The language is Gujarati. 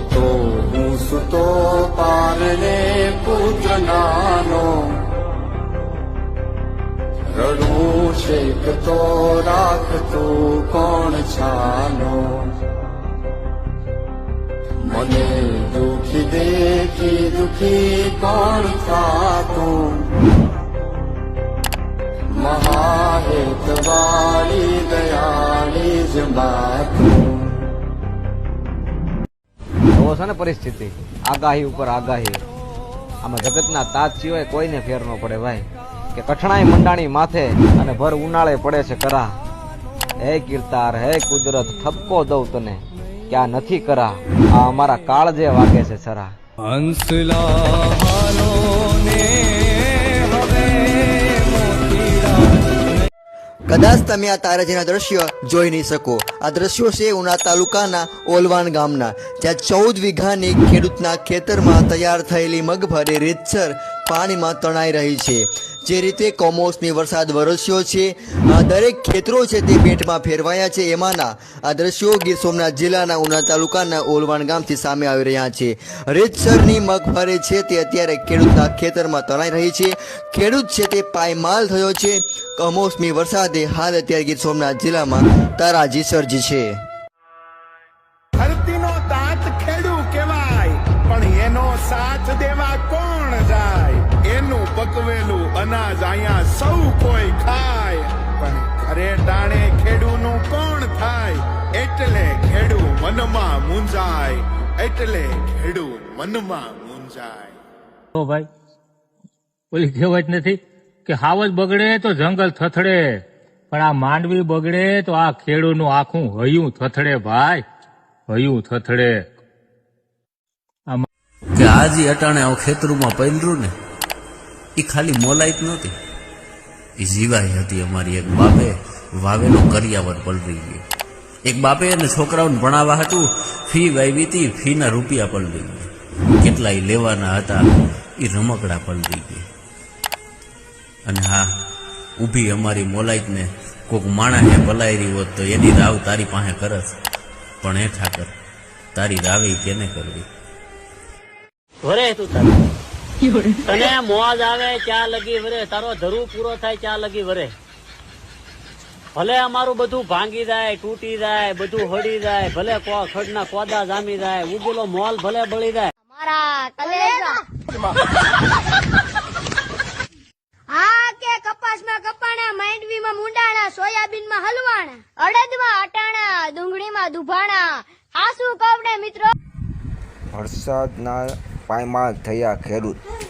તો હું સુતો પારણે પુત્ર નાનો. રડું છેક તો રાખતું કોણ છાનો મને દુખી દેખી દુખી કોણ થાતું? મહાહેતવાળી દયાળી જ માતું જોવો છો ને પરિસ્થિતિ? આગાહી ઉપર આગાહી. આમાં જગતના તાજ સિવાય કોઈને ફેર ન પડે ભાઈ. કે કઠણાઈ મંડાણી માથે અને ભર ઉનાળે પડે છે કરા. હે કીર્તાર, હે કુદરત, ઠપકો દઉં તને. ક્યાં નથી કરા. આ અમારા કાળજે વાગે છે સરા. કદાચ તમે આ તારાજીના દ્રશ્ય જોઈ નહીં શકો. આ દ્રશ્યો છે ઉના તાલુકાના ઓલવાણ ગામના, જ્યાં ચૌદ વીઘાની ખેડૂતના ખેતરમાં તૈયાર થયેલી મગફળી રીતસર પાણીમાં તણાઈ રહી છે. જે રીતે કમોસમી વરસાદ વરસ્યો છે દરેક ખેતરો છે તે પેટમાં ફેરવાયા છે. એમાંના આ દ્રશ્યો ગીર સોમનાથ જિલ્લાના ઉના તાલુકાના ઓલવાણ ગામથી સામે આવી રહ્યા છે. રીતસરની મગફળી છે તે અત્યારે ખેડૂતના ખેતરમાં તણાઈ રહી છે. ખેડૂત છે તે પાયમાલ થયો છે. કમોસમી વરસાદે હાલ અત્યારે ગીર સોમનાથ જિલ્લામાં તારાજી સર્જી છે. પણ એનો સાથ દેવા કોણ જાય? એનું પકવેલું અનાજ અહીંયા સૌ કોઈ ખાય. પણ ઘરે ટાણે ખેડૂનું કોણ થાય? એટલે ખેડૂ મનમાં મૂંઝાય. એટલે ખેડૂ મનમાં મૂંઝાય. ઓ ભાઈ ઓલી કહેવત નથી કે હાવજ બગડે તો જંગલ થથડે. પણ આ માંડવી બગડે તો આ ખેડૂનું આખું હયું થથડે ભાઈ હયું થથડે. કે આજે અટાણે આવું માં પૈલરું ને? એ ખાલી મોલાઈત નહોતી. એ જીવાય હતી અમારી એક બાપે. વાવેલો કરિયાવર પલરી ગયો. એક બાપે અને છોકરાઓને ભણાવવા હતું, ફી વાવી હતી, ફીના રૂપિયા પલરી ગયા. કેટલાય લેવાના હતા એ રમકડા પલરી ગયા. અને હા, ઊભી અમારી મોલાઈતને કોક માણસે પલાયરી હોત તો એની રાવ તારી પાસે કરત. પણ હે ઠાકર તારી રાવે કેને કરવી? વરે તું તારે. તને મોજ આવે ચા લગી વરે તારો ધરું પૂરો થાય ચા લગી વરે ભલે અમારું બધું ભાંગી જાય તૂટી જાય બધું હળી જાય ભલે ખડના કોદા જામી જાય ઉગેલો મોલ ભલે બળી જાય. હા કે કપાસમાં કપાણા માંડવીમાં મુંડાણા સોયાબીનમાં હલવાણા અડદમાં અટાણા ડુંગળીમાં દુભાણા. આ શું કવડે મિત્રો? વરસાદના પાયમાલ થયા ખેડૂત